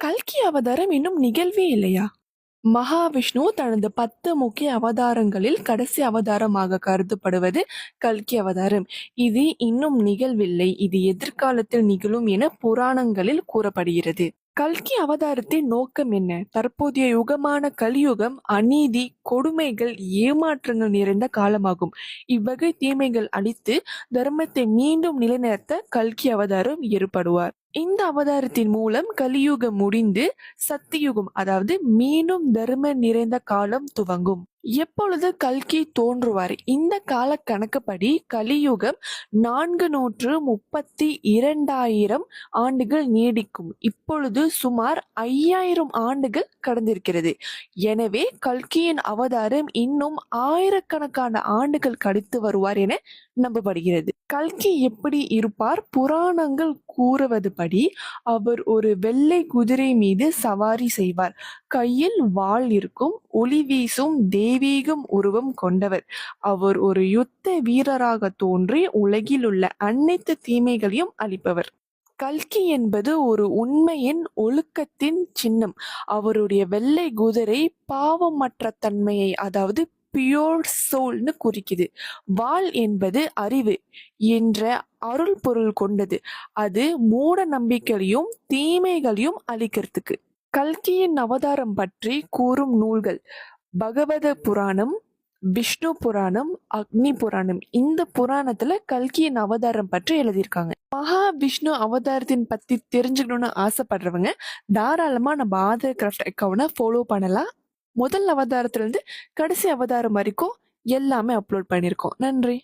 கல்கி அவதாரம் இன்னும் நிகழ்வே இல்லையா? மகாவிஷ்ணு தனது பத்து முக்கிய அவதாரங்களில் கடைசி அவதாரமாக கருதப்படுவது கல்கி அவதாரம் இது இன்னும் நிகழ்வில்லை. இது எதிர்காலத்தில் நிகழும் என புராணங்களில் கூறப்படுகிறது. கல்கி அவதாரத்தின் நோக்கம் என்ன? தற்போதைய யுகமான கலியுகம் அநீதி கொடுமைகள் ஏமாற்றங்கள் நிறைந்த காலமாகும். இவ்வகை தீமைகள் அழித்து தர்மத்தை மீண்டும் நிலைநிறுத்த கல்கி அவதாரம் ஏற்படுவார். இந்த அவதாரத்தின் மூலம் கலியுகம் முடிந்து சத்தியுகம் அதாவது மீண்டும் தர்ம நிறைந்த காலம் துவங்கும். எப்பொழுது கல்கி தோன்றுவார்? இந்த கால கணக்குப்படி கலியுகம் நான்கு நூற்று முப்பத்தி இரண்டாயிரம் ஆண்டுகள் நீடிக்கும். இப்பொழுது சுமார் ஐயாயிரம் ஆண்டுகள் கடந்திருக்கிறது. எனவே கல்கியின் அவதாரம் இன்னும் ஆயிரக்கணக்கான ஆண்டுகள் கழித்து வருவார் என நம்பப்படுகிறது. கல்கி எப்படி இருப்பார்? புராணங்கள் கூறுவதுபடி அவர் ஒரு வெள்ளை குதிரை மீது சவாரி செய்வார். கையில் வாள் இருக்கும் ஒளி வீசும் தெய்வீகம் உருவம் கொண்டவர். அவர் ஒரு யுத்த வீரராக தோன்றி உலகில் உள்ள அனைத்து தீமைகளையும் அளிப்பவர் கல்கி என்பது ஒரு உண்மையின் ஒழுக்கத்தின் சின்னம். அவருடைய வெள்ளை குதிரை பாவமற்ற தன்மையை அதாவது பியோர் சோல்னு குறிக்குது. வாள் என்பது அறிவு என்ற அருள் பொருள் கொண்டது. அது மூட நம்பிக்கைகளையும் தீமைகளையும் அழிக்கிறதுக்கு. கல்கியின் அவதாரம் பற்றி கூறும் நூல்கள் பகவத புராணம் விஷ்ணு புராணம் அக்னி புராணம். இந்த புராணத்துல கல்கியின் அவதாரம் பற்றி எழுதியிருக்காங்க. மகா விஷ்ணு அவதாரத்தின் பத்தி தெரிஞ்சுக்கணும்னு ஆசைப்படுறவங்க தாராளமா நம்ம ஆதர் கிராஃப்ட் அக்கௌண்ட்டை ஃபாலோ பண்ணலாம். முதல் அவதாரத்துல இருந்து கடைசி அவதாரம் வரைக்கும் எல்லாமே அப்லோட் பண்ணியிருக்கோம். நன்றி.